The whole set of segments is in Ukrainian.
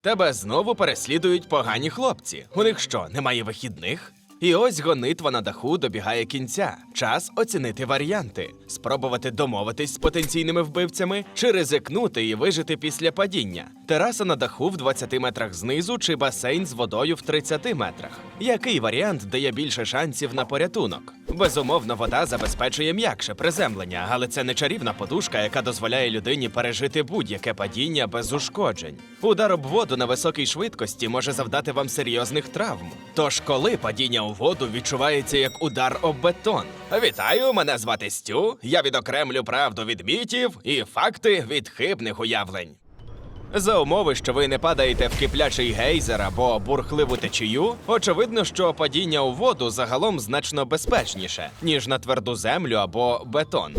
Тебе знову переслідують погані хлопці. У них що, немає вихідних? І ось гонитва на даху добігає кінця. Час оцінити варіанти, спробувати домовитись з потенційними вбивцями чи ризикнути і вижити після падіння. Тераса на даху в 20 метрах знизу чи басейн з водою в 30 метрах. Який варіант дає більше шансів на порятунок? Безумовно, вода забезпечує м'якше приземлення, але це не чарівна подушка, яка дозволяє людині пережити будь-яке падіння без ушкоджень. Удар об воду на високій швидкості може завдати вам серйозних травм. Тож, коли падіння воду відчувається як удар об бетон. Вітаю, мене звати Стю. Я відокремлю правду від мітів і факти від хибних уявлень. За умови, що ви не падаєте в киплячий гейзер або бурхливу течію, очевидно, що падіння у воду загалом значно безпечніше, ніж на тверду землю або бетон.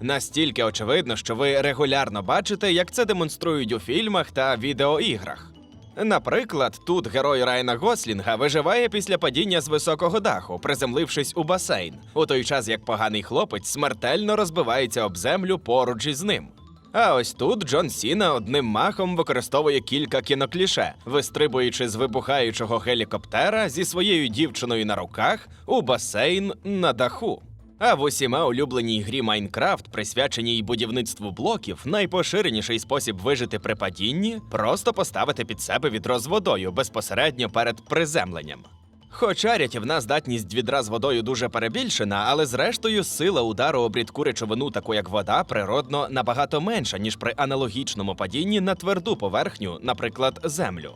Настільки очевидно, що ви регулярно бачите, як це демонструють у фільмах та відеоіграх. Наприклад, тут герой Райана Гослінга виживає після падіння з високого даху, приземлившись у басейн, у той час як поганий хлопець смертельно розбивається об землю поруч із ним. А ось тут Джон Сіна одним махом використовує кілька кінокліше, вистрибуючи з вибухаючого гелікоптера зі своєю дівчиною на руках у басейн на даху. А в усіма улюбленій грі Майнкрафт, присвяченій будівництву блоків, найпоширеніший спосіб вижити при падінні просто поставити під себе відро з водою безпосередньо перед приземленням. Хоча рятівна здатність відра з водою дуже перебільшена, але зрештою сила удару об рідку речовину, таку як вода, природно набагато менша, ніж при аналогічному падінні на тверду поверхню, наприклад, землю.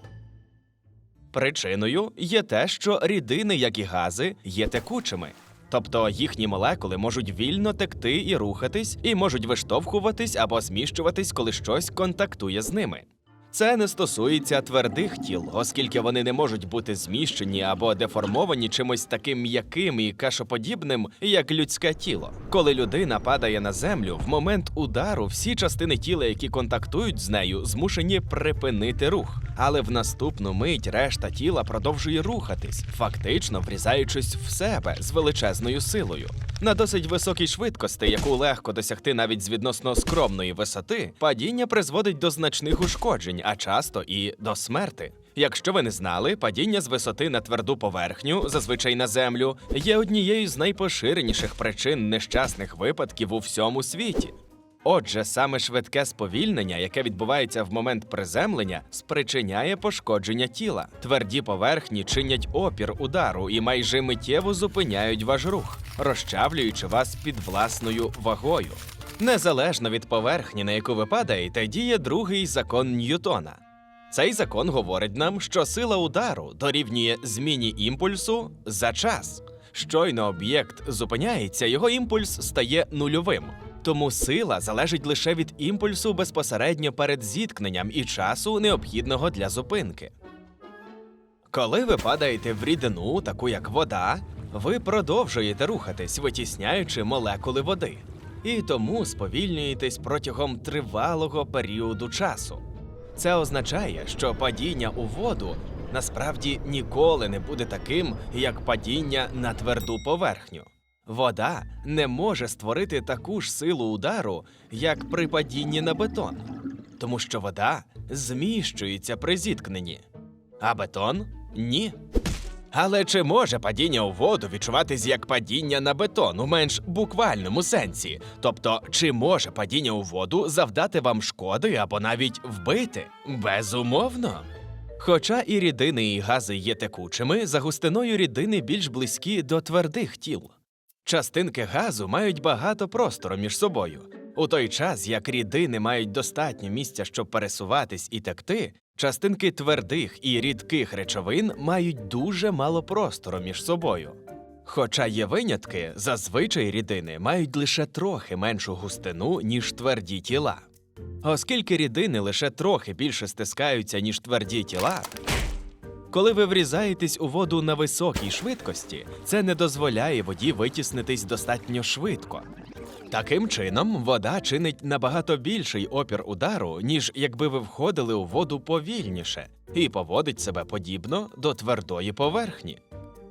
Причиною є те, що рідини, як і гази, є текучими. Тобто їхні молекули можуть вільно текти і рухатись, і можуть виштовхуватись або зміщуватись, коли щось контактує з ними. Це не стосується твердих тіл, оскільки вони не можуть бути зміщені або деформовані чимось таким м'яким і кашоподібним, як людське тіло. Коли людина падає на землю, в момент удару всі частини тіла, які контактують з нею, змушені припинити рух. Але в наступну мить решта тіла продовжує рухатись, фактично врізаючись в себе з величезною силою. На досить високій швидкості, яку легко досягти навіть з відносно скромної висоти, падіння призводить до значних ушкоджень, а часто і до смерти. Якщо ви не знали, падіння з висоти на тверду поверхню, зазвичай на землю, є однією з найпоширеніших причин нещасних випадків у всьому світі. Отже, саме швидке сповільнення, яке відбувається в момент приземлення, спричиняє пошкодження тіла. Тверді поверхні чинять опір удару і майже миттєво зупиняють ваш рух, розчавлюючи вас під власною вагою. Незалежно від поверхні, на яку ви падаєте, діє другий закон Ньютона. Цей закон говорить нам, що сила удару дорівнює зміні імпульсу за час. Щойно об'єкт зупиняється, його імпульс стає нульовим. Тому сила залежить лише від імпульсу безпосередньо перед зіткненням і часу, необхідного для зупинки. Коли ви падаєте в рідину, таку як вода, ви продовжуєте рухатись, витісняючи молекули води, і тому сповільнюєтесь протягом тривалого періоду часу. Це означає, що падіння у воду насправді ніколи не буде таким, як падіння на тверду поверхню. Вода не може створити таку ж силу удару, як при падінні на бетон, тому що вода зміщується при зіткненні, а бетон ні. Але чи може падіння у воду відчуватись як падіння на бетон у менш буквальному сенсі? Тобто, чи може падіння у воду завдати вам шкоди або навіть вбити? Безумовно. Хоча і рідини, і гази є текучими, за густиною рідини більш близькі до твердих тіл. Частинки газу мають багато простору між собою. У той час, як рідини мають достатньо місця, щоб пересуватись і текти, частинки твердих і рідких речовин мають дуже мало простору між собою. Хоча є винятки, зазвичай рідини мають лише трохи меншу густину, ніж тверді тіла. Оскільки рідини лише трохи більше стискаються, ніж тверді тіла, коли ви врізаєтесь у воду на високій швидкості, це не дозволяє воді витіснитись достатньо швидко. Таким чином, вода чинить набагато більший опір удару, ніж якби ви входили у воду повільніше, і поводить себе подібно до твердої поверхні.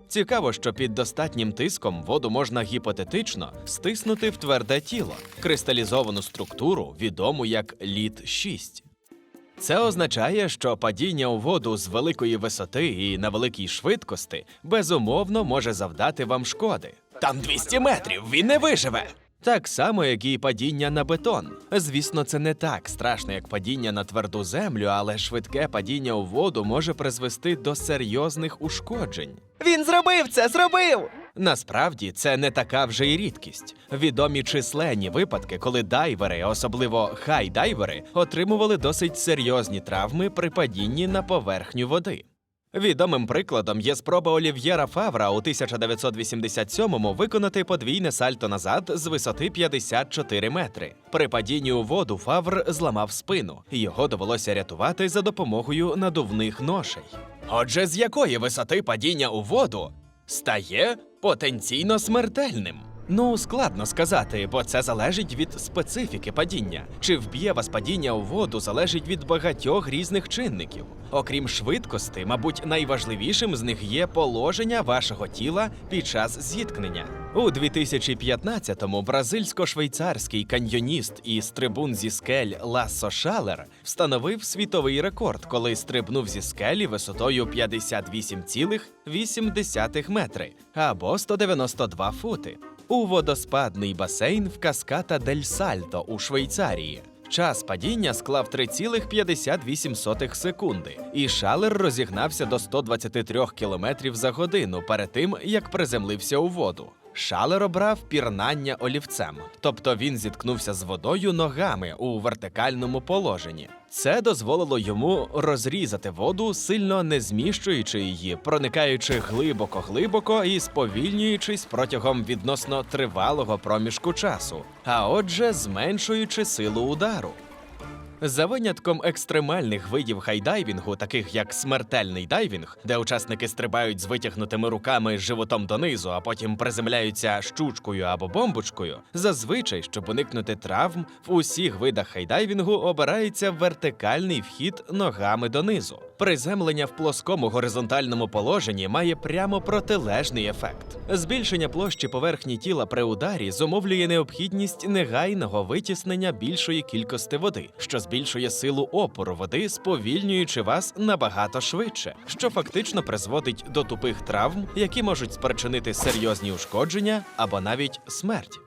Цікаво, що під достатнім тиском воду можна гіпотетично стиснути в тверде тіло, кристалізовану структуру, відому як лід 6 Це означає, що падіння у воду з великої висоти і на великій швидкості безумовно може завдати вам шкоди. Там 200 метрів, він не виживе. Так само, як і падіння на бетон. Звісно, це не так страшно, як падіння на тверду землю, але швидке падіння у воду може призвести до серйозних ушкоджень. Він зробив це, зробив! Насправді це не така вже й рідкість. Відомі численні випадки, коли дайвери, особливо хай-дайвери, отримували досить серйозні травми при падінні на поверхню води. Відомим прикладом є спроба Олів'єра Фавра у 1987-му виконати подвійне сальто назад з висоти 54 метри. При падінні у воду Фавр зламав спину, і його довелося рятувати за допомогою надувних ношей. Отже, з якої висоти падіння у воду стає потенційно смертельним? Ну, складно сказати, бо це залежить від специфіки падіння. Чи вб'є вас падіння у воду залежить від багатьох різних чинників. Окрім швидкості, мабуть, найважливішим з них є положення вашого тіла під час зіткнення. У 2015-му бразильсько-швейцарський каньйоніст і стрибун зі скель Лассо Шалер встановив світовий рекорд, коли стрибнув зі скелі висотою 58,8 метри або 192 фути у водоспадний басейн в Каската дель Сальто у Швейцарії. Час падіння склав 3,58 секунди, і шалер розігнався до 123 км за годину перед тим, як приземлився у воду. Шалер обрав пірнання олівцем, тобто він зіткнувся з водою ногами у вертикальному положенні. Це дозволило йому розрізати воду, сильно не зміщуючи її, проникаючи глибоко-глибоко і сповільнюючись протягом відносно тривалого проміжку часу, а отже, зменшуючи силу удару. За винятком екстремальних видів хайдайвінгу, таких як смертельний дайвінг, де учасники стрибають з витягнутими руками животом донизу, а потім приземляються щучкою або бомбочкою, зазвичай, щоб уникнути травм, в усіх видах хайдайвінгу обирається вертикальний вхід ногами донизу. Приземлення в плоскому горизонтальному положенні має прямо протилежний ефект. Збільшення площі поверхні тіла при ударі зумовлює необхідність негайного витіснення більшої кількості води, що збільшує силу опору води, сповільнюючи вас набагато швидше, що фактично призводить до тупих травм, які можуть спричинити серйозні ушкодження або навіть смерть.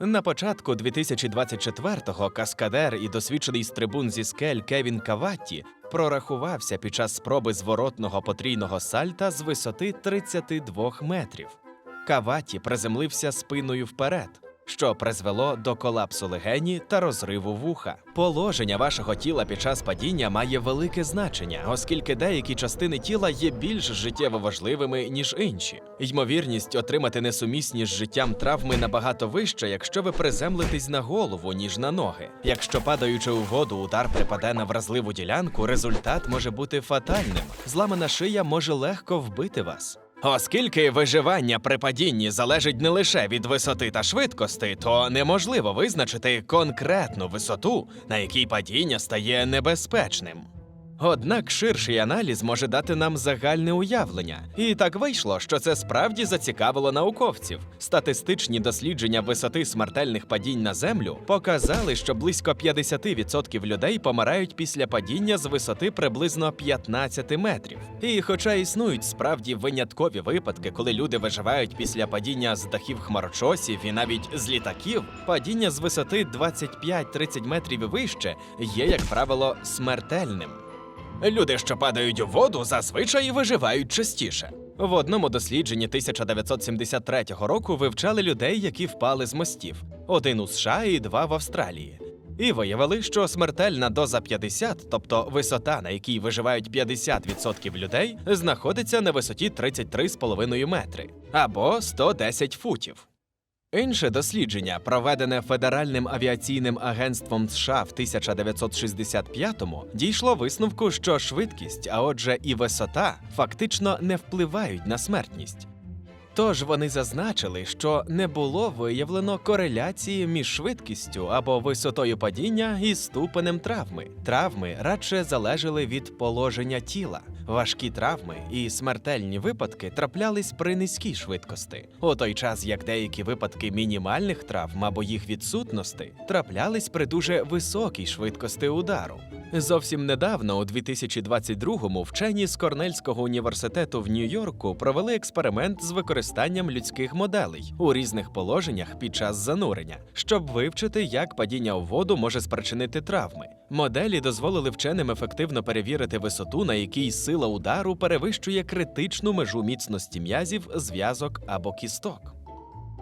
На початку 2024-го каскадер і досвідчений стрибун зі скель Кевін Каватті прорахувався під час спроби зворотного потрійного сальта з висоти 32 метрів. Каваті приземлився спиною вперед, що призвело до колапсу легені та розриву вуха. Положення вашого тіла під час падіння має велике значення, оскільки деякі частини тіла є більш життєво важливими, ніж інші. Ймовірність отримати несумісні з життям травми набагато вища, якщо ви приземлитесь на голову, ніж на ноги. Якщо падаючи у воду, удар припаде на вразливу ділянку, результат може бути фатальним. Зламана шия може легко вбити вас. Оскільки виживання при падінні залежить не лише від висоти та швидкості, то неможливо визначити конкретну висоту, на якій падіння стає небезпечним. Однак ширший аналіз може дати нам загальне уявлення, і так вийшло, що це справді зацікавило науковців. Статистичні дослідження висоти смертельних падінь на землю показали, що близько 50% людей помирають після падіння з висоти приблизно 15 метрів. І хоча існують справді виняткові випадки, коли люди виживають після падіння з дахів хмарочосів і навіть з літаків, падіння з висоти 25-30 метрів і вище є, як правило, смертельним. Люди, що падають у воду, зазвичай виживають частіше. В одному дослідженні 1973 року вивчали людей, які впали з мостів: один у США і два в Австралії. І виявили, що смертельна доза 50, тобто висота, на якій виживають 50% людей, знаходиться на висоті 33,5 метри або 110 футів. Інше дослідження, проведене Федеральним авіаційним агентством США в 1965-му, дійшло висновку, що швидкість, а отже, і висота, фактично не впливають на смертність. Тож вони зазначили, що не було виявлено кореляції між швидкістю або висотою падіння і ступенем травми. Травми радше залежали від положення тіла. Важкі травми і смертельні випадки траплялись при низькій швидкості, у той час як деякі випадки мінімальних травм або їх відсутності траплялись при дуже високій швидкості удару. Зовсім недавно, у 2022-му, вчені з Корнельського університету в Нью-Йорку провели експеримент з використанням людських моделей у різних положеннях під час занурення, щоб вивчити, як падіння у воду може спричинити травми. Моделі дозволили вченим ефективно перевірити висоту, на якій сила удару перевищує критичну межу міцності м'язів, зв'язок або кісток.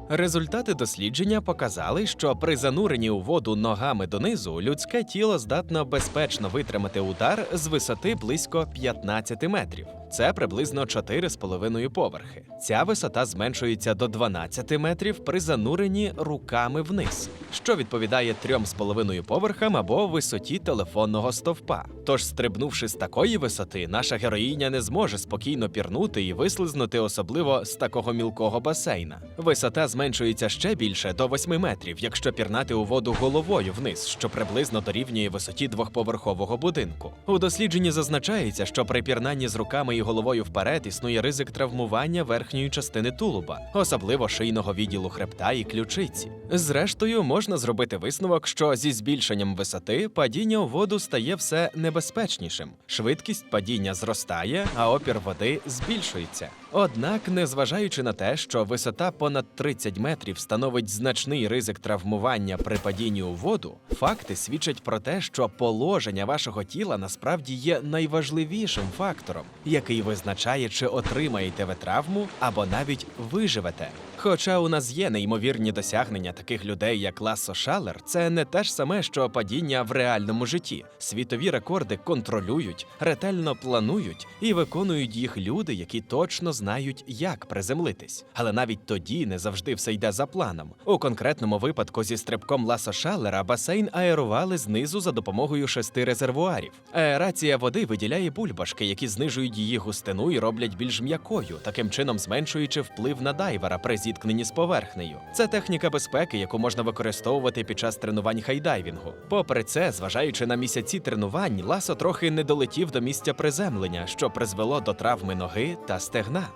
Результати дослідження показали, що при зануренні у воду ногами донизу людське тіло здатно безпечно витримати удар з висоти близько 15 метрів. Це приблизно 4,5 поверхи. Ця висота зменшується до 12 метрів при зануренні руками вниз, що відповідає 3,5 поверхам або висоті телефонного стовпа. Тож, стрибнувши з такої висоти, наша героїня не зможе спокійно пірнути і вислизнути, особливо з такого мілкого басейна. Висота зменшується ще більше до 8 метрів, якщо пірнати у воду головою вниз, що приблизно дорівнює висоті двохповерхового будинку. У дослідженні зазначається, що при пірнанні з руками і головою вперед існує ризик травмування верхньої частини тулуба, особливо шийного відділу хребта і ключиці. Зрештою, можна зробити висновок, що зі збільшенням висоти падіння у воду стає все небезпечнішим. Швидкість падіння зростає, а опір води збільшується. Однак, незважаючи на те, що висота понад 30 метрів становить значний ризик травмування при падінні у воду, факти свідчать про те, що положення вашого тіла насправді є найважливішим фактором, який визначає, чи отримаєте ви травму або навіть виживете. Хоча у нас є неймовірні досягнення таких людей, як Лассо Шалер, це не те ж саме, що падіння в реальному житті. Світові рекорди контролюють, ретельно планують і виконують їх люди, які точно знають, як приземлитись. Але навіть тоді не завжди все йде за планом. У конкретному випадку зі стрибком Лассо Шаллера басейн аерували знизу за допомогою шести резервуарів. Аерація води виділяє бульбашки, які знижують її густину і роблять більш м'якою, таким чином зменшуючи вплив на дайвера при зіткненні з поверхнею. Це техніка безпеки, яку можна використовувати під час тренувань хайдайвінгу. Попри це, зважаючи на місяці тренувань, Ласо трохи не долетів до місця приземлення, що призвело до травми ноги та стегна.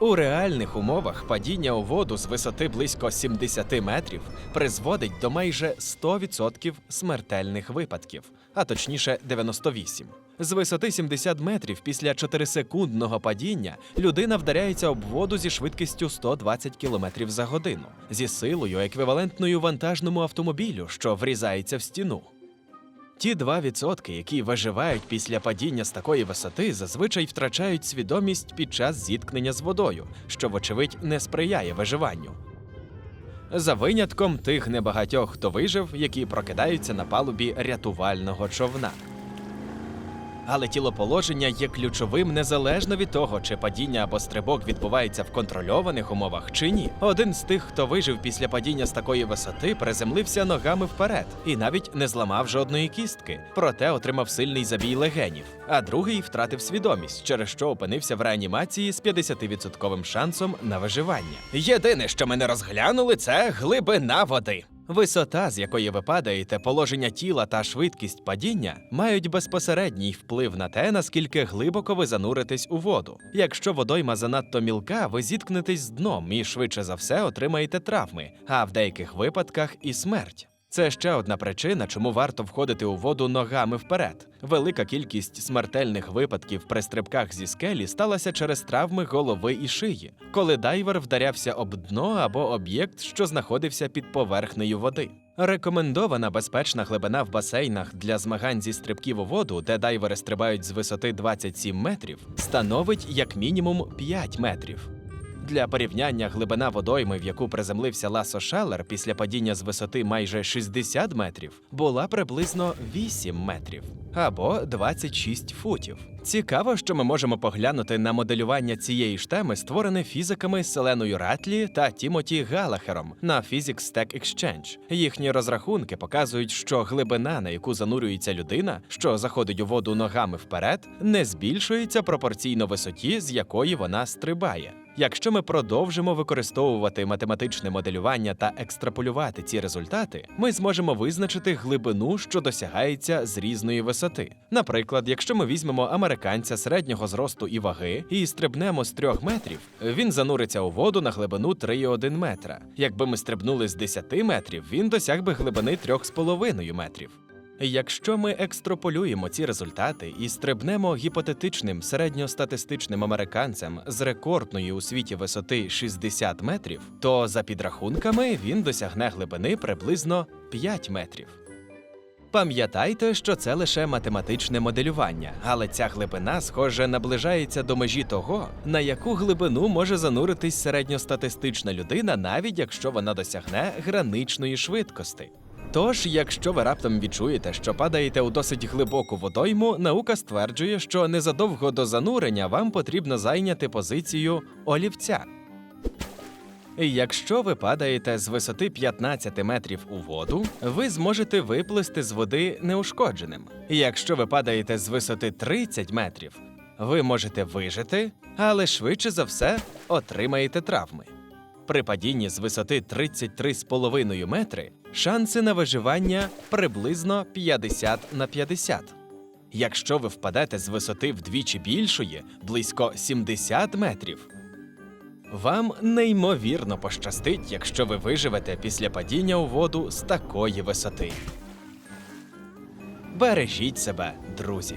У реальних умовах падіння у воду з висоти близько 70 метрів призводить до майже 100% смертельних випадків, а точніше 98. З висоти 70 метрів після 4-секундного падіння людина вдаряється об воду зі швидкістю 120 км за годину, зі силою еквівалентною вантажному автомобілю, що врізається в стіну. Ті 2%, які виживають після падіння з такої висоти, зазвичай втрачають свідомість під час зіткнення з водою, що, вочевидь, не сприяє виживанню. За винятком тих небагатьох, хто вижив, які прокидаються на палубі рятувального човна. Але тілоположення є ключовим незалежно від того, чи падіння або стрибок відбувається в контрольованих умовах чи ні. Один з тих, хто вижив після падіння з такої висоти, приземлився ногами вперед і навіть не зламав жодної кістки, проте отримав сильний забій легенів. А другий втратив свідомість, через що опинився в реанімації з 50% шансом на виживання. Єдине, що ми не розглянули, це глибина води. Висота, з якої ви падаєте, положення тіла та швидкість падіння мають безпосередній вплив на те, наскільки глибоко ви зануритесь у воду. Якщо водойма занадто мілка, ви зіткнетесь з дном і швидше за все отримаєте травми, а в деяких випадках і смерть. Це ще одна причина, чому варто входити у воду ногами вперед. Велика кількість смертельних випадків при стрибках зі скелі сталася через травми голови і шиї, коли дайвер вдарявся об дно або об'єкт, що знаходився під поверхнею води. Рекомендована безпечна глибина в басейнах для змагань зі стрибків у воду, де дайвери стрибають з висоти 27 метрів, становить як мінімум 5 метрів. Для порівняння глибина водойми, в яку приземлився Ласо Шалер після падіння з висоти майже 60 метрів, була приблизно 8 метрів або 26 футів. Цікаво, що ми можемо поглянути на моделювання цієї ж теми, створене фізиками Селеною Ратлі та Тімоті Галахером на Physics Stack Exchange. Їхні розрахунки показують, що глибина, на яку занурюється людина, що заходить у воду ногами вперед, не збільшується пропорційно висоті, з якої вона стрибає. Якщо ми продовжимо використовувати математичне моделювання та екстраполювати ці результати, ми зможемо визначити глибину, що досягається з різної висоти. Наприклад, якщо ми візьмемо американця середнього зросту і ваги і стрибнемо з 3 метрів, він зануриться у воду на глибину 3,1 метра. Якби ми стрибнули з 10 метрів, він досяг би глибини 3,5 метрів. Якщо ми екстраполюємо ці результати і стрибнемо гіпотетичним середньостатистичним американцем з рекордної у світі висоти 60 метрів, то за підрахунками він досягне глибини приблизно 5 метрів. Пам'ятайте, що це лише математичне моделювання, але ця глибина, схоже, наближається до межі того, на яку глибину може зануритись середньостатистична людина, навіть якщо вона досягне граничної швидкості. Тож, якщо ви раптом відчуєте, що падаєте у досить глибоку водойму, наука стверджує, що незадовго до занурення вам потрібно зайняти позицію олівця. Якщо ви падаєте з висоти 15 метрів у воду, ви зможете виплисти з води неушкодженим. Якщо ви падаєте з висоти 30 метрів, ви можете вижити, але швидше за все отримаєте травми. При падінні з висоти 33,5 метри шанси на виживання приблизно 50 на 50. Якщо ви впадете з висоти вдвічі більшої, близько 70 метрів, вам неймовірно пощастить, якщо ви виживете після падіння у воду з такої висоти. Бережіть себе, друзі.